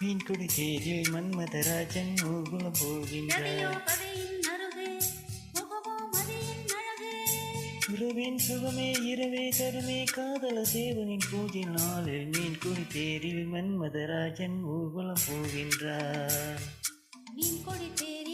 மீன்குடி தேரில் மன்மதராஜன் ஊர்வலம் போகின்றான் இரவின் சுகமே இரவே தருமே காதல தேவனின் பூஜை நாளில் மீன் கொடி தேரில் மன்மதராஜன் ஊர்வலம் போகின்றார். மீன் தேரில்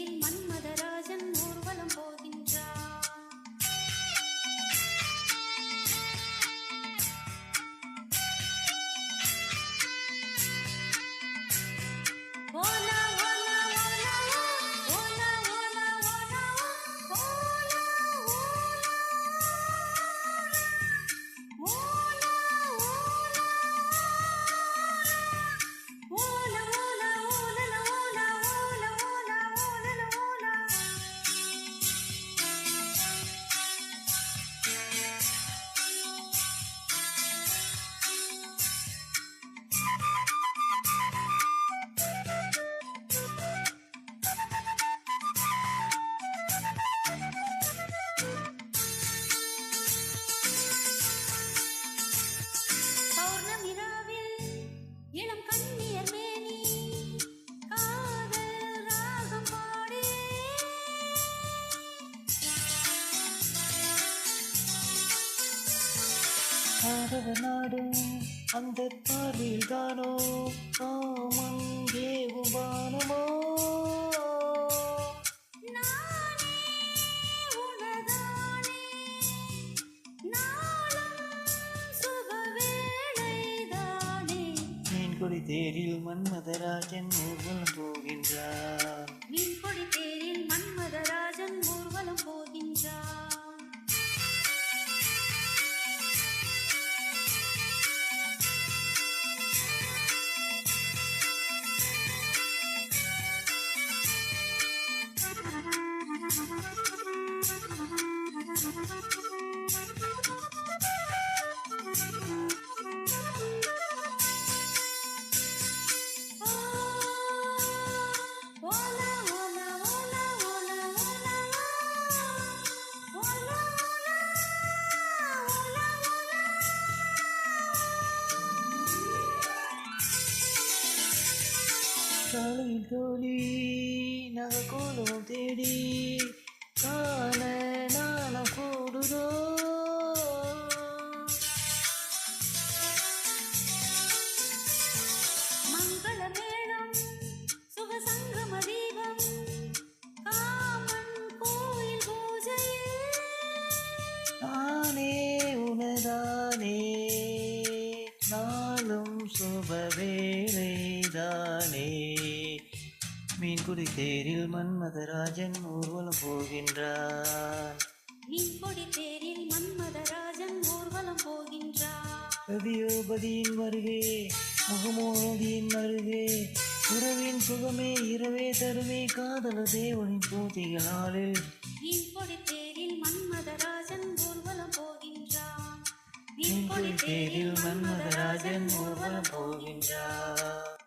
ஆரவ நாடும் அந்த பார்வையில் தானோ? காமம் ஏவும் வானமோ மீன்குடி தேரில் மன்மதராஜன் ஊர்வலம் போகின்றார். மீன் கொடி தேரில் மன்மதராஜன் ஊர்வலம் போகின்றார். தலை தோழி நகக்கோலம் தேடி காண நாணம் கூடுதோ? மீன்குடி தேரில் மன்மதராஜன் ஊர்வலம் போகின்றார். கொடி தேரில் மன்மதராஜன் ஊர்வலம் போகின்றார். ரதியோபதியின் வருகே முகமோதியின் அருகே உறவின் சுகமே இரவே தருமே காதல தேவனின் பூஜைகளாலில். கொடி தேரில் மன்மதராஜன் ஊர்வலம் போகின்றார். மீன்குடி தேரில் மன்மதராஜன் ஊர்வலம் போகின்றார்.